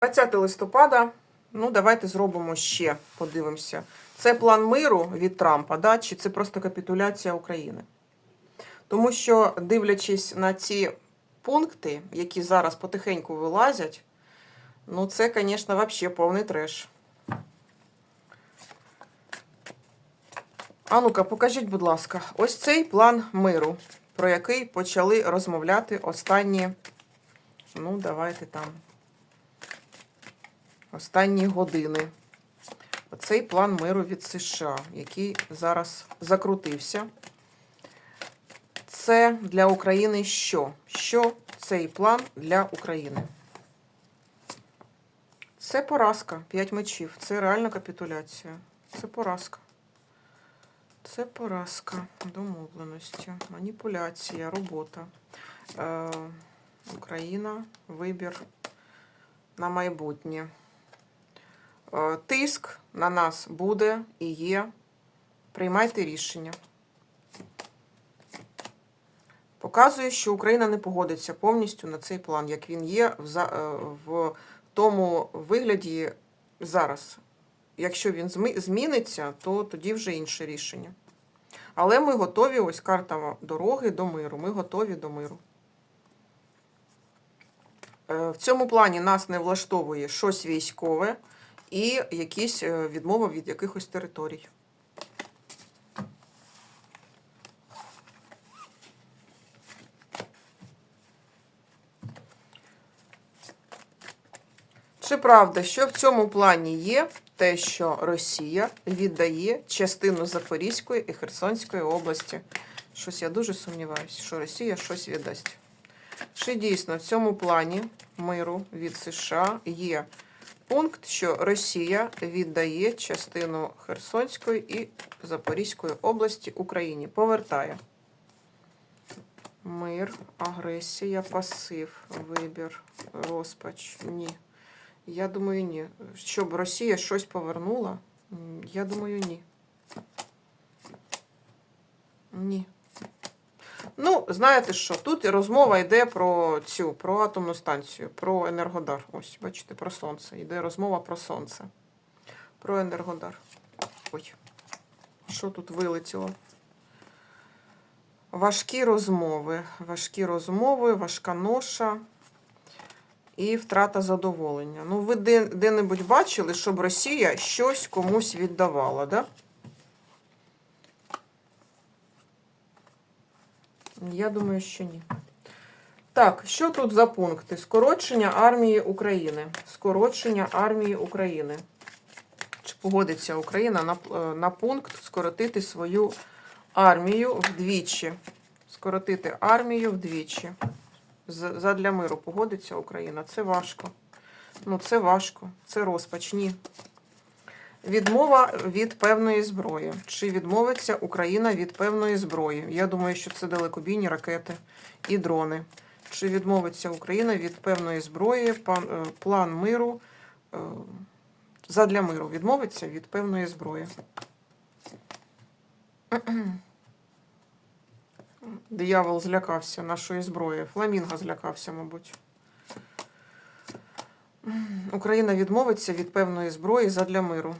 20 листопада. Ну, давайте зробимо ще, подивимося. Це план миру від Трампа, да? чи це просто капітуляція України? Тому що, дивлячись на ці пункти, які зараз потихеньку вилазять, ну це, звісно, взагалі повний треш. А ну-ка, покажіть, будь ласка, ось цей план миру, про який почали розмовляти останні, ну, давайте там, останні години. Оцей план миру від США, який зараз закрутився. Це для України що? Що цей план для України? Це поразка. П'ять мечів. Це реальна капітуляція. Це поразка. Це поразка домовленості, маніпуляція, робота. Е, Україна, вибір на майбутнє. Е, тиск на нас буде і є. Приймайте рішення. Показує, що Україна не погодиться повністю на цей план, як він є в, е, тому вигляді зараз. Якщо він зміниться, то тоді вже інше рішення. Але ми готові, ось карта дороги до миру. Ми готові до миру. Е, В цьому плані нас не влаштовує щось військове і якісь е, відмови від якихось територій. Чи правда, що в цьому плані є те, що Росія віддає частину Запорізької і Херсонської області? Щось я дуже сумніваюся, що Росія щось віддасть. Чи дійсно в цьому плані миру від США є пункт, що Росія віддає частину Херсонської і Запорізької області Україні? Повертає. Мир, агресія, пасив, вибір, розпач. Ні. Я думаю, ні. Щоб Росія щось повернула, я думаю, ні. Ні. Ну, знаєте що, тут розмова йде про цю, про атомну станцію, про Енергодар. Ось, бачите, про сонце. Йде розмова про сонце. Про Енергодар. Ой, що тут вилетіло? Важкі розмови. Важкі розмови, важка ноша і втрата задоволення. Ну, ви де- де-небудь бачили, щоб Росія щось комусь віддавала, да? Я думаю, що ні. Так, що тут за пункти? Скорочення армії України. Скорочення армії України. Чи погодиться Україна на, е, на пункт скоротити свою армію вдвічі? Скоротити армію вдвічі. Задля миру погодиться Україна. Це важко. Ну, це важко. Це розпач. Ні. Відмова від певної зброї. Чи відмовиться Україна від певної зброї? Я думаю, що це далекобійні ракети і дрони. Чи відмовиться Україна від певної зброї? Е, план миру е, задля миру відмовиться від певної зброї. Диявол злякався нашої зброї. Фламінго злякався, мабуть. Україна відмовиться від певної зброї задля миру.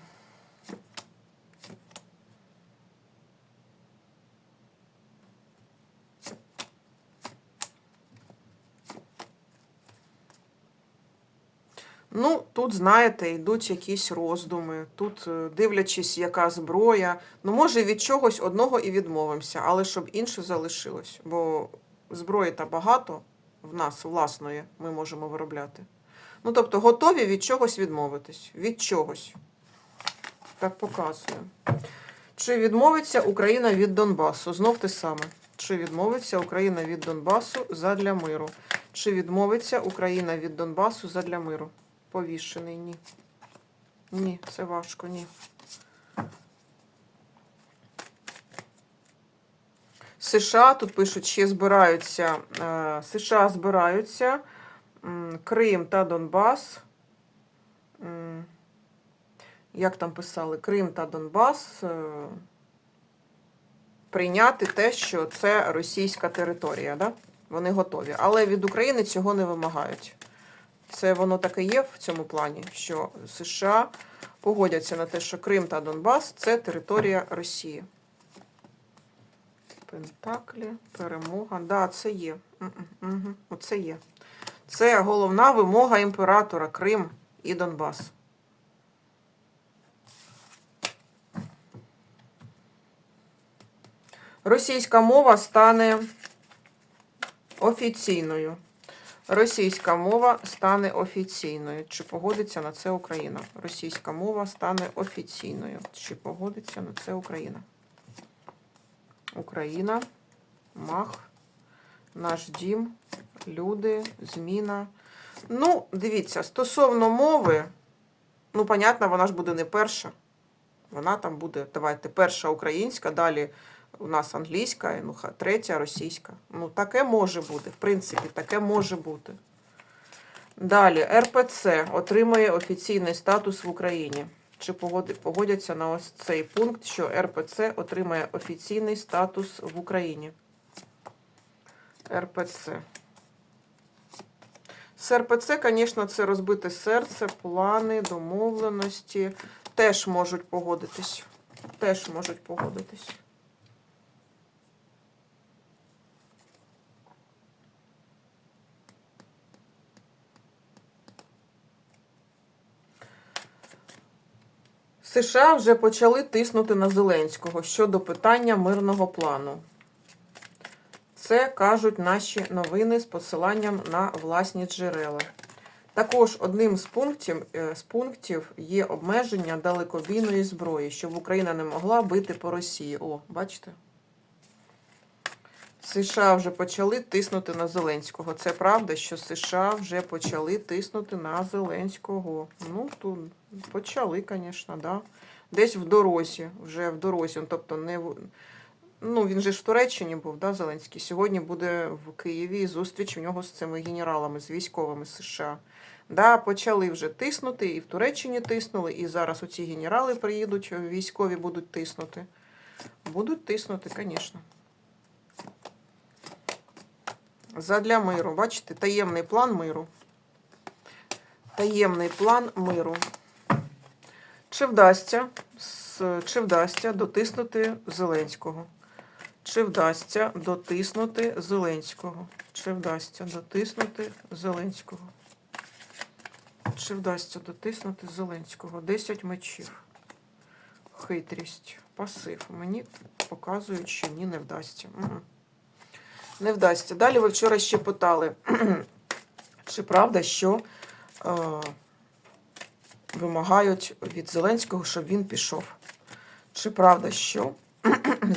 Ну, тут, знаєте, йдуть якісь роздуми. Тут, е, дивлячись, яка зброя. Ну, може, від чогось одного і відмовимося, але щоб інше залишилось. Бо зброї та багато в нас власної ми можемо виробляти. Ну, тобто, готові від чогось відмовитись. Від чогось. Так показує. Чи відмовиться Україна від Донбасу? Знов те саме. Чи відмовиться Україна від Донбасу задля миру? Чи відмовиться Україна від Донбасу задля миру? Повішений, ні. Ні, це важко, ні. США тут пишуть, ще збираються. е, США збираються. Крим та Донбас. Як там писали? Крим та Донбас. е, Прийняти те, що це російська територія, да? Вони готові. Але від України цього не вимагають. Це воно таке є в цьому плані, що США погодяться на те, що Крим та Донбас це територія Росії. Пентаклі, перемога. Да, це є. Угу. Оце є. Це головна вимога імператора Крим і Донбас. Російська мова стане офіційною. Російська мова стане офіційною. Чи погодиться на це Україна? Російська мова стане офіційною. Чи погодиться на це Україна? Україна, мах, наш дім, люди, зміна. Ну, дивіться, стосовно мови, ну, понятно, вона ж буде не перша. Вона там буде, давайте, перша українська, далі у нас англійська, ну, третя російська. Ну, таке може бути, в принципі, таке може бути. Далі, РПЦ отримає офіційний статус в Україні. Чи погодяться на ось цей пункт, що РПЦ отримає офіційний статус в Україні? РПЦ. З РПЦ, звісно, це розбите серце, плани, домовленості. Теж можуть погодитись. Теж можуть погодитись. США вже почали тиснути на Зеленського щодо питання мирного плану. Це кажуть наші новини з посиланням на власні джерела. Також одним з пунктів, е, з пунктів є обмеження далекобійної зброї, щоб Україна не могла бити по Росії. О, бачите? США вже почали тиснути на Зеленського. Це правда, що США вже почали тиснути на Зеленського. Ну, тут почали, звісно, да. Десь в дорозі, вже в дорозі. Тобто не в- ну, він же ж в Туреччині був, да, Зеленський. Сьогодні буде в Києві зустріч у нього з цими генералами, з військовими США. Да, почали вже тиснути, і в Туреччині тиснули, і зараз оці генерали приїдуть, військові будуть тиснути. Будуть тиснути, звісно. Задля миру. Бачите, таємний план миру. Таємний план миру. Чи вдасться, чи вдасться дотиснути Зеленського? Чи вдасться дотиснути Зеленського? Чи вдасться дотиснути Зеленського? Чи вдасться дотиснути Зеленського? 10 мечів. Хитрість, пасив. Мені показують, що ні, не вдасться. Мгм. Не вдасться. Далі ви вчора ще питали, чи правда, що е, вимагають від Зеленського, щоб він пішов. Чи правда, що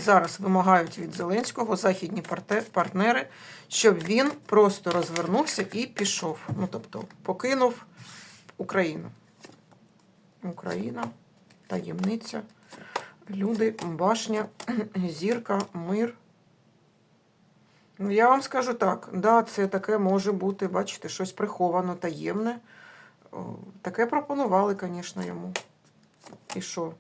зараз вимагають від Зеленського західні партнери, щоб він просто розвернувся і пішов. Ну, тобто, покинув Україну. Україна, таємниця, люди, башня, зірка, мир. Я вам скажу так, да, це таке може бути, бачите, щось приховано, таємне. Таке пропонували, звісно, йому. І що?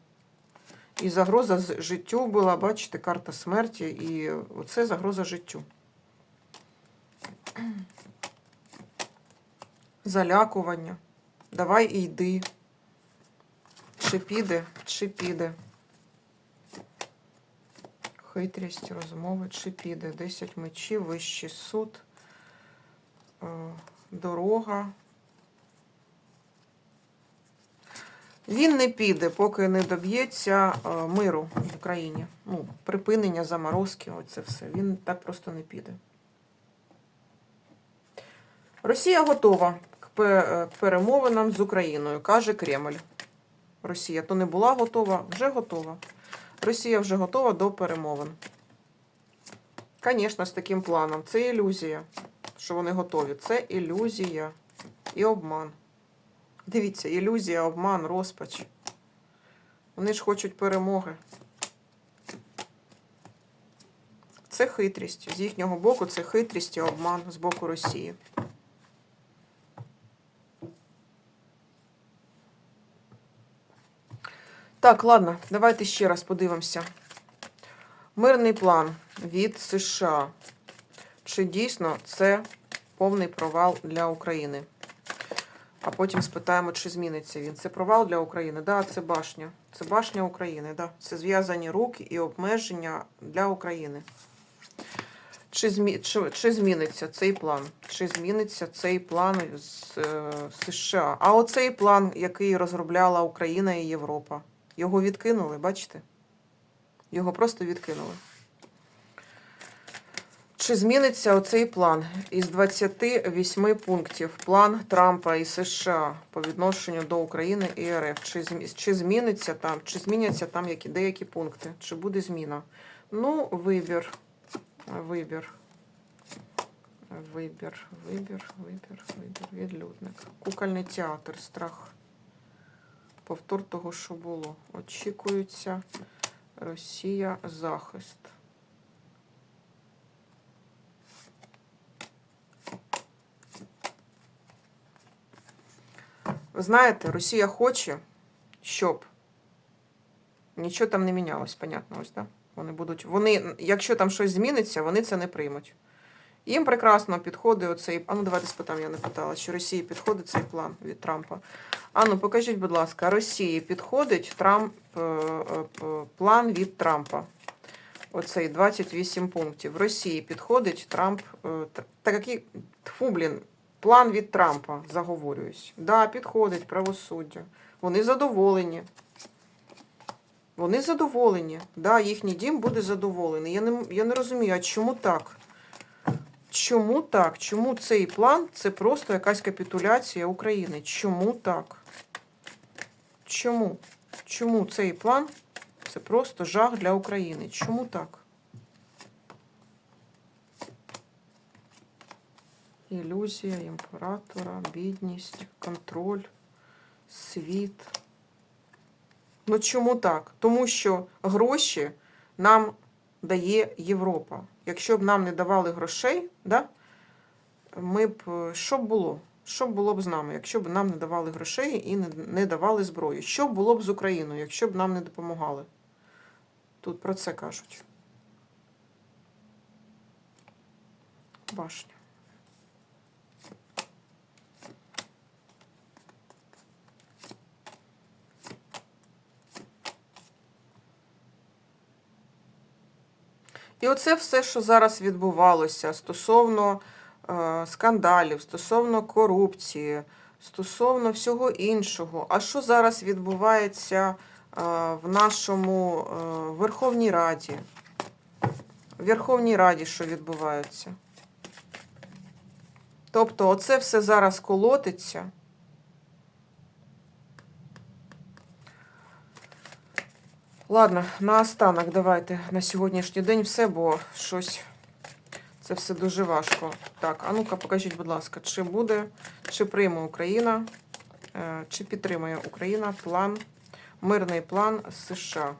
І загроза життю була, бачите, карта смерті, і оце загроза життю. Залякування. Давай і йди. Чи піде, чи піде. Хитрість, розмови, чи піде. 10 мечів, вищий суд, е, дорога. Він не піде, поки не доб'ється е, миру в Україні. Ну, припинення заморозки, оце все. Він так просто не піде. Росія готова к е, к перемовинам з Україною, каже Кремль. Росія то не була готова, вже готова. Росія вже готова до перемовин. Звісно, з таким планом. Це ілюзія, що вони готові. Це ілюзія і обман. Дивіться, ілюзія, обман, розпач. Вони ж хочуть перемоги. Це хитрість. З їхнього боку це хитрість і обман з боку Росії. Так, ладно, давайте ще раз подивимося. Мирний план від США. Чи дійсно це повний провал для України? А потім спитаємо, чи зміниться він. Це провал для України? Да, це башня. Це башня України, да. Це зв'язані руки і обмеження для України. Чи, змі... чи, чи зміниться цей план? Чи зміниться цей план з е, США? А оцей план, який розробляла Україна і Європа, його відкинули, бачите? Його просто відкинули. Чи зміниться оцей план із 28 пунктів? План Трампа і США по відношенню до України і РФ? Чи, чи зміниться там, чи зміняться там які, деякі пункти? Чи буде зміна? Ну, вибір. Вибір. Вибір, вибір, вибір, вибір. Відлюдник. Кукольний театр, страх. Повтор того, що було. Очікується Росія захист. Ви знаєте, Росія хоче, щоб нічого там не мінялось, понятно, ось, да? Вони будуть. Вони, якщо там щось зміниться, вони це не приймуть. Їм прекрасно підходить оцей. А ну давайте спитаємо, я не питала, чи Росії підходить цей план від Трампа. А ну покажіть, будь ласка, Росії підходить Трамп, е, е, п- план від Трампа. Оцей 28 пунктів. Росії підходить Трамп. е, Так який тьфу, блін, план від Трампа, заговорююсь. Да, підходить правосуддя. Вони задоволені. Вони задоволені. Да, їхній дім буде задоволений. Я не, я не розумію, а чому так? Чому так? Чому цей план це просто якась капітуляція України? Чому так? Чому? Чому цей план це просто жах для України? Чому так? Ілюзія імператора, бідність, контроль, світ. Ну чому так? Тому що гроші нам дає Європа. Якщо б нам не давали грошей, да, ми б що б було? Що б було б з нами, якщо б нам не давали грошей і не, не давали зброю? Що б було б з Україною, якщо б нам не допомагали? Тут про це кажуть. Башня. І оце все, що зараз відбувалося стосовно е, скандалів, стосовно корупції, стосовно всього іншого. А що зараз відбувається е, в нашому е, Верховній Раді? В Верховній Раді що відбувається? Тобто, оце все зараз колотиться. Ладно, наостанок давайте на сьогоднішній день все, бо щось це все дуже важко. Так, а ну-ка, покажіть, будь ласка, чи буде, чи прийме Україна, е, чи підтримує Україна план, мирний план США.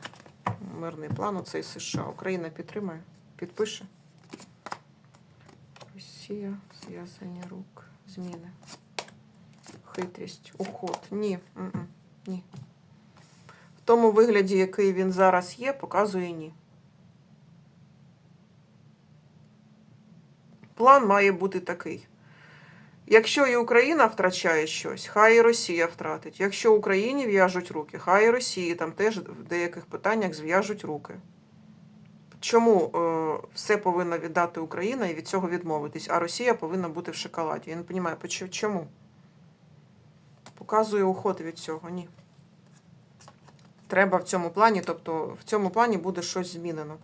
Мирний план оцей США. Україна підтримує, підпише. Росія, зв'язані рук, зміни. Хитрість, уход. Ні, ні. Тому вигляді, який він зараз є, показує ні. План має бути такий. Якщо і Україна втрачає щось, хай і Росія втратить. Якщо Україні в'яжуть руки, хай і Росії там теж в деяких питаннях зв'яжуть руки. Чому е, все повинна віддати Україна і від цього відмовитись, а Росія повинна бути в шоколаді? Я не розумію, чому? Показує уход від цього, ні. Треба в цьому плані, тобто в цьому плані буде щось змінено.